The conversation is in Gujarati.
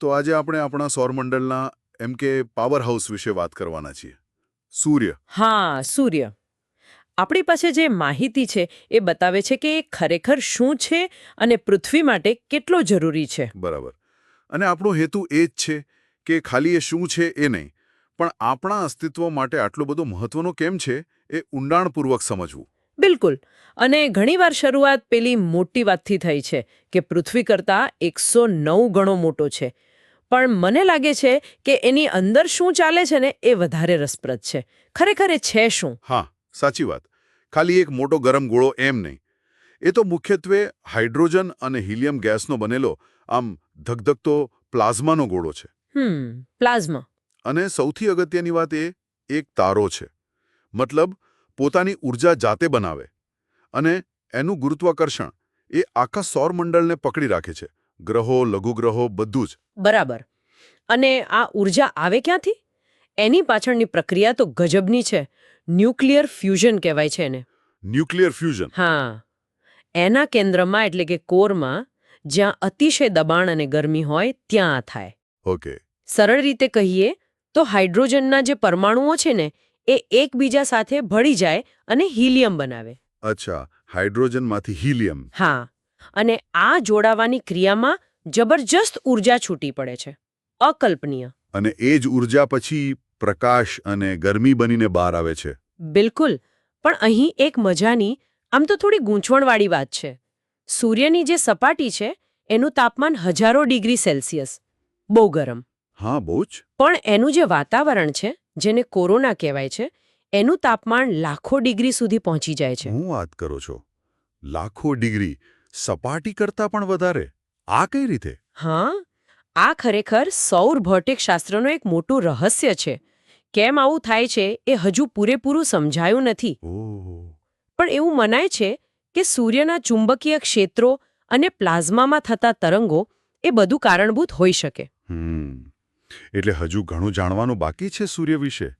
તો આજે આપણે આપણા સૌરમંડળના એમ કે પાવર હાઉસ વિશે વાત કરવાના છીએ. સૂર્ય. હા સૂર્ય. આપણી પાસે જે માહિતી છે એ બતાવે છે કે એ ખરેખર શું છે અને પૃથ્વી માટે કેટલો જરૂરી છે. બરાબર. અને આપણો હેતુ એ જ છે કે ખાલી એ શું છે એ નહીં પણ આપણા અસ્તિત્વ માટે આટલો બધો મહત્વનો કેમ છે એ ઊંડાણપૂર્વક સમજવું. બિલકુલ. અને ઘણીવાર શરૂઆત પેલી મોટી વાતથી થઈ છે કે પૃથ્વી કરતાં એકસો નવ ગણો મોટો છે. પણ મને લાગે છે કે એની અંદર શું ચાલે છે ને એ વધારે રસપ્રદ છે. ખરેખર એ છે શું? હા સાચી વાત. ખાલી એક મોટો ગરમ ગોળો એમ નહીં. એ તો મુખ્યત્વે હાઇડ્રોજન અને હિલિયમ ગેસનો બનેલો આમ ધગધગતો પ્લાઝમાનો ગોળો છે. હમ પ્લાઝમા. અને સૌથી અગત્યની વાત એ એક તારો છે. મતલબ પોતાની ઊર્જા જાતે બનાવે. અને એનું ગુરુત્વાકર્ષણ એ આખા સૌરમંડળને પકડી રાખે છે. ગ્રહો લઘુગ્રહો બધું જ. બરાબર. અને આ ઊર્જા આવે ક્યાંથી? એની પાછળની પ્રક્રિયા તો ગજબની છે. ન્યુક્લિયર ફ્યુઝન કહેવાય છે એને. Nuclear fusion. હા. એના કેન્દ્રમાં એટલે કે કોરમાં જ્યાં અતિશય દબાણ અને ગરમી હોય ત્યાં થાય. ઓકે. સરળ રીતે કહીએ તો હાઇડ્રોજનના જે પરમાણુઓ છે ને એ એકબીજા સાથે ભળી જાય અને હિલિયમ બનાવે. અચ્છા હાઇડ્રોજનમાંથી હિલિયમ. હા. અને આ જોડાવાની ક્રિયામાં જબરજસ્ત ઊર્જા છૂટી પડે છે. અકલ્પનીય. અને એ જ ઊર્જા પછી પ્રકાશ અને ગરમી બનીને બહાર આવે છે. બિલકુલ. પણ અહીં એક મજાની આમ તો થોડી ગૂંચવણવાળી વાત છે. સૂર્યની જે સપાટી છે એનું તાપમાન હજારો ડિગ્રી સેલ્સિયસ. બહુ ગરમ. હા બહુ જ. પણ એનું જે વાતાવરણ છે જેને કોરોના કહેવાય છે એનું તાપમાન લાખો ડિગ્રી સુધી પહોંચી જાય છે. હું વાત કરો છો? લાખો ડિગ્રી. સપાટી કરતાં પણ વધારે. આ કઈ રીતે? હા આ ખરેખર સૌર ભૌતિક શાસ્ત્રનો એક મોટું રહસ્ય છે. કેમ આવું થાય છે એ હજુ પૂરેપૂરું સમજાયું નથી. પણ એવું મનાય છે કે સૂર્યના ચુંબકીય ક્ષેત્રો અને પ્લાઝમામાં થતા તરંગો એ બધું કારણભૂત હોઈ શકે. એટલે હજુ ઘણું જાણવાનું બાકી છે સૂર્ય વિશે?